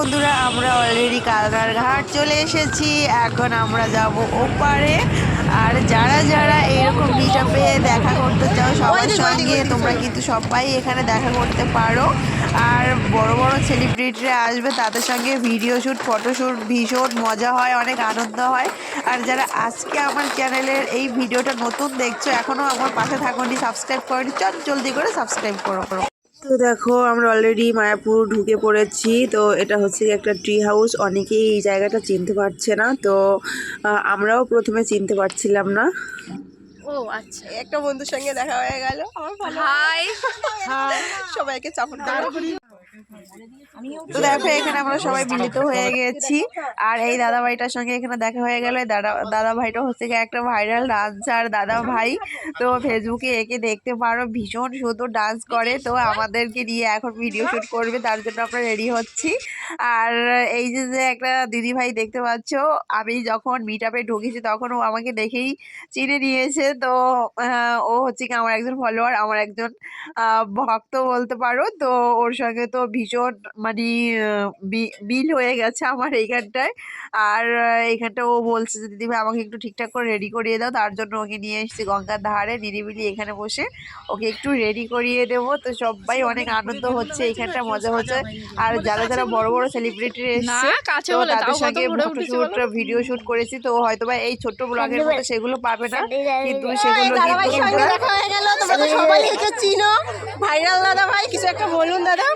বন্ধুরা আমরা অলরেডি কালনার ঘাট চলে এসেছি। এখন আমরা যাব ওপারে। আর যারা যারা এরকম মিটআপে দেখা করতে চাও সবার সঙ্গে তোমরা কিন্তু সবাই এখানে দেখা করতে পারো। আর বড় বড় সেলিব্রিটিরা আসবে তাদের সঙ্গে ভিডিও শ্যুট ফটোশ্যুট ভীষণ মজা হয় অনেক আনন্দ হয়। আর যারা আজকে আমার চ্যানেলের এই ভিডিওটা নতুন দেখছ এখনও আমার পাশে থাকুনি সাবস্ক্রাইব করনি চল জলদি করে সাবস্ক্রাইব করো করো। তো দেখো আমরা অলরেডি মায়াপুর ঢুকে পড়েছি। তো এটা হচ্ছে একটা ট্রি হাউস অনেকেই এই জায়গাটা চিনতে পারছে না। তো আমরাও প্রথমে চিনতে পারছিলাম না। ও আচ্ছা। একটা বন্ধুর সঙ্গে দেখা হয়ে গেল। আমার ভালো হাই সবাইকে চাপড় করে। তো দেখো, এখানে আমরা সবাই মিলিত হয়ে গেছি। আর এই দাদা ভাইটার সঙ্গে এখানে দেখা হয়ে গেল। দাদা দাদা ভাইটা হচ্ছে গিয়ে একটা ভাইরাল ডান্সার দাদা ভাই তো ফেসবুকে একে দেখতে পারো, ভীষণ সুন্দর ডান্স করে। তো আমাদেরকে নিয়ে এখন ভিডিও শুট করবে, তার জন্য আমরা রেডি হচ্ছি। আর এই যে যে একটা দিদি ভাই দেখতে পাচ্ছ আমি যখন মিট আপে ঢুকেছি তখন ও আমাকে দেখেই চিনে নিয়েছে। তো ও হচ্ছে কি আমার একজন ফলোয়ার আমার একজন ভক্ত বলতে পারো। তো ওর সঙ্গে তো ভীষণ মানে মিল হয়ে গেছে আমার এইখানটায়। আর আহ, এইখানটা ও বলছে যে দিদিভাই আমাকে একটু ঠিকঠাক করে রেডি করিয়ে দাও। তার জন্য ওকে নিয়ে এসেছি গঙ্গার ধারে নিরিবিলি এখানে বসে। ওকে একটু রেডি করিয়ে দেবো। তো সবাই অনেক আনন্দ হচ্ছে এইখানটা মজা হচ্ছে। আর যারা যারা বড় বড় সেলিব্রিটি এসছে। না, কাছে বলে, তাদের সঙ্গে ফটোশুট ভিডিও শুট করেছি তো হয়তো বা এই ছোট্ট ব্লগের মতো সেগুলো পাবে না কিন্তু সেগুলো দেখা হয়ে গেল তোমরা তো সবাই একে চিনো। ভাইরাল দাদা ভাই কিছু একটা বলুন দাদা।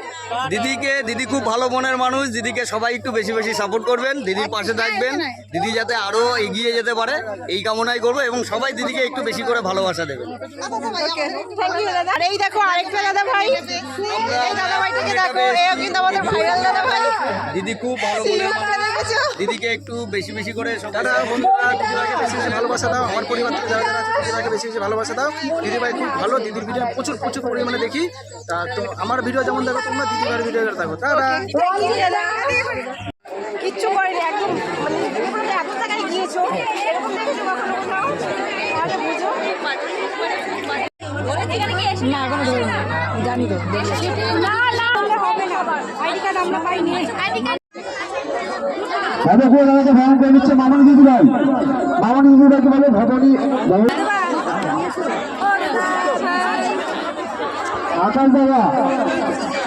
দিদিকে দিদি খুব ভালো মনের মানুষ দিদিকে সবাই একটু বেশি বেশি সাপোর্ট করবেন দিদির পাশে থাকবেন দিদি যাতে আরও এগিয়ে যেতে পারে এই কামনাই করব এবং সবাই দিদিকে একটু বেশি করে ভালোবাসা দেবেন। থ্যাংক ইউ দাদা। আর এই দেখো আরেকটা দাদা ভাই এই দাদা ভাইটাকে দেখো এও কিন্তু আমাদের ভাইরাল দাদা ভাই দিদি খুব ভালো দেখেছ? দিদিকে একটু বেশি বেশি করে দাদা বন্ধুরা দিদিভাইকে বেশি বেশি ভালোবাসা দাও। আমার পরিবার থেকে যারা যারা আছে দিদিভাইকে বেশি বেশি ভালোবাসা দাও। দিদিভাই খুব ভালো দিদির ভিডিও প্রচুর প্রচুর পরিমাণে দেখি। তা তো আমার ভিডিও যেমন দেখো তোমরা দিদিভাইয়ের ভিডিও দেখো। তারা কিচ্ছু করেনি একদম মানে এত জায়গায় গিয়েছো এরকম দেখেছ কখনো কোথাও? তাহলে বুঝো। না এখনও ধরে জানি তো না না হবে না আইডি কার্ড আমরা পাইনি। দাদা পুরো দাদাকে ভ্রমণ করে দিচ্ছে মামনি দিদি ভাই মামনি দিদি ভাইকে বলে ভবনী আকাশ দাদা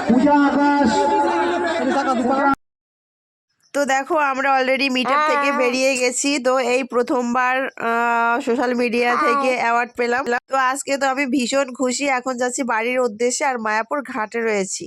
পূজা আকাশ। তো দেখো আমরা অলরেডি মিটার থেকে বেরিয়ে গেছি। তো এই প্রথমবার সোশ্যাল মিডিয়া থেকে অ্যাওয়ার্ড পেলাম। তো আজকে তো আমি ভীষণ খুশি। এখন যাচ্ছি বাড়ির উদ্দেশ্যে আর মায়াপুর ঘাটে রয়েছি।